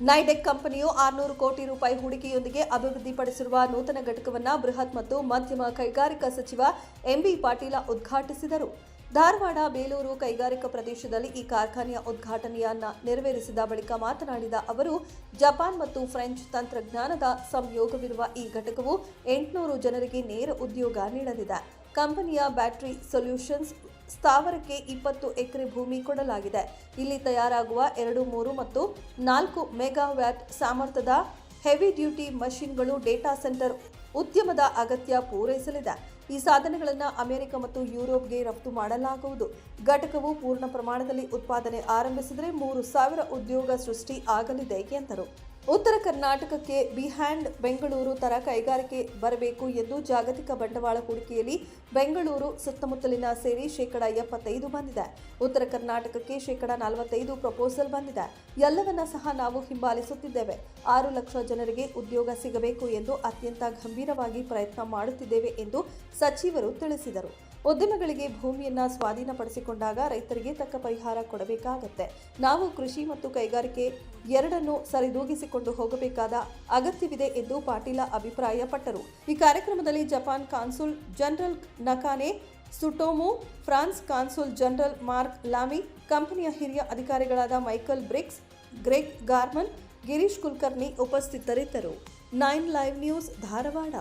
ನೈಡೆಕ್ ಕಂಪನಿಯು ಆರುನೂರು ಕೋಟಿ ರೂಪಾಯಿ ಹೂಡಿಕೆಯೊಂದಿಗೆ ಅಭಿವೃದ್ಧಿಪಡಿಸಿರುವ ನೂತನ ಘಟಕವನ್ನು ಬೃಹತ್ ಮತ್ತು ಮಧ್ಯಮ ಕೈಗಾರಿಕಾ ಸಚಿವ ಎಂಬಿ ಪಾಟೀಲ ಉದ್ಘಾಟಿಸಿದರು. ಧಾರವಾಡ, ಬೇಲೂರು ಕೈಗಾರಿಕಾ ಪ್ರದೇಶದಲ್ಲಿ ಈ ಕಾರ್ಖಾನೆಯ ಉದ್ಘಾಟನೆಯನ್ನ ನೆರವೇರಿಸಿದ ಬಳಿಕ ಮಾತನಾಡಿದ ಅವರು, ಜಪಾನ್ ಮತ್ತು ಫ್ರೆಂಚ್ ತಂತ್ರಜ್ಞಾನದ ಸಂಯೋಗವಿರುವ ಈ ಘಟಕವು ಎಂಟುನೂರು ಜನರಿಗೆ ನೇರ ಉದ್ಯೋಗ ನೀಡಲಿದೆ. ಕಂಪನಿಯ ಬ್ಯಾಟರಿ ಸೊಲ್ಯೂಷನ್ಸ್ ಸ್ಥಾವರಕ್ಕೆ ಇಪ್ಪತ್ತು ಎಕರೆ ಭೂಮಿ ಕೊಡಲಾಗಿದೆ. ಇಲ್ಲಿ ತಯಾರಾಗುವ ಎರಡು, ಮೂರು ಮತ್ತು ನಾಲ್ಕು ಮೆಗಾವ್ಯಾಟ್ ಸಾಮರ್ಥ್ಯದ ಹೆವಿ ಡ್ಯೂಟಿ ಮಷಿನ್ಗಳು ಡೇಟಾ ಸೆಂಟರ್ ಉದ್ಯಮದ ಅಗತ್ಯ ಪೂರೈಸಲಿದೆ. ಈ ಸಾಧನೆಗಳನ್ನು ಅಮೆರಿಕ ಮತ್ತು ಯುರೋಪ್ಗೆ ರಫ್ತು ಮಾಡಲಾಗುವುದು. ಘಟಕವು ಪೂರ್ಣ ಪ್ರಮಾಣದಲ್ಲಿ ಉತ್ಪಾದನೆ ಆರಂಭಿಸಿದರೆ ಮೂರು ಸಾವಿರ ಉದ್ಯೋಗ ಸೃಷ್ಟಿ ಆಗಲಿದೆ, ಎಂದರು. ಉತ್ತರ ಕರ್ನಾಟಕಕ್ಕೆ ಬಿಹ್ಯಾಂಡ್ ಬೆಂಗಳೂರು ತರ ಕೈಗಾರಿಕೆ ಬರಬೇಕು ಎಂದು ಜಾಗತಿಕ ಬಂಡವಾಳ ಹೂಡಿಕೆಯಲ್ಲಿ ಬೆಂಗಳೂರು ಸುತ್ತಮುತ್ತಲಿನ ಸೇರಿ ಶೇಕಡ ಎಪ್ಪತ್ತೈದು ಬಂದಿದೆ. ಉತ್ತರ ಕರ್ನಾಟಕಕ್ಕೆ ಶೇಕಡ ನಲವತ್ತೈದು ಪ್ರಪೋಸಲ್ ಬಂದಿದೆ. ಎಲ್ಲವನ್ನ ಸಹ ನಾವು ಹಿಂಬಾಲಿಸುತ್ತಿದ್ದೇವೆ. ಆರು ಲಕ್ಷ ಜನರಿಗೆ ಉದ್ಯೋಗ ಸಿಗಬೇಕು ಎಂದು ಅತ್ಯಂತ ಗಂಭೀರವಾಗಿ ಪ್ರಯತ್ನ ಮಾಡುತ್ತಿದ್ದೇವೆ ಎಂದು ಸಚಿವರು ತಿಳಿಸಿದರು. ಉದ್ಯಮಗಳಿಗೆ ಭೂಮಿಯನ್ನ ಸ್ವಾಧೀನಪಡಿಸಿಕೊಂಡಾಗ ರೈತರಿಗೆ ತಕ್ಕ ಪರಿಹಾರ ಕೊಡಬೇಕಾಗತ್ತೆ. ನಾವು ಕೃಷಿ ಮತ್ತು ಕೈಗಾರಿಕೆ ಎರಡನ್ನೂ ಸರಿದೂಗಿಸಿಕೊಂಡು ಹೋಗಬೇಕಾದ ಅಗತ್ಯವಿದೆ ಎಂದು ಪಾಟೀಲ ಅಭಿಪ್ರಾಯಪಟ್ಟರು. ಈ ಕಾರ್ಯಕ್ರಮದಲ್ಲಿ Japan consul general Nakane Tsutomu, France consul general Marc Lamy, ಕಂಪನಿಯ ಹಿರಿಯ ಅಧಿಕಾರಿಗಳಾದ Michael Brix, Greg Garman, Girish Kulkarni ಉಪಸ್ಥಿತರಿದ್ದರು. Nine live news Dharwad.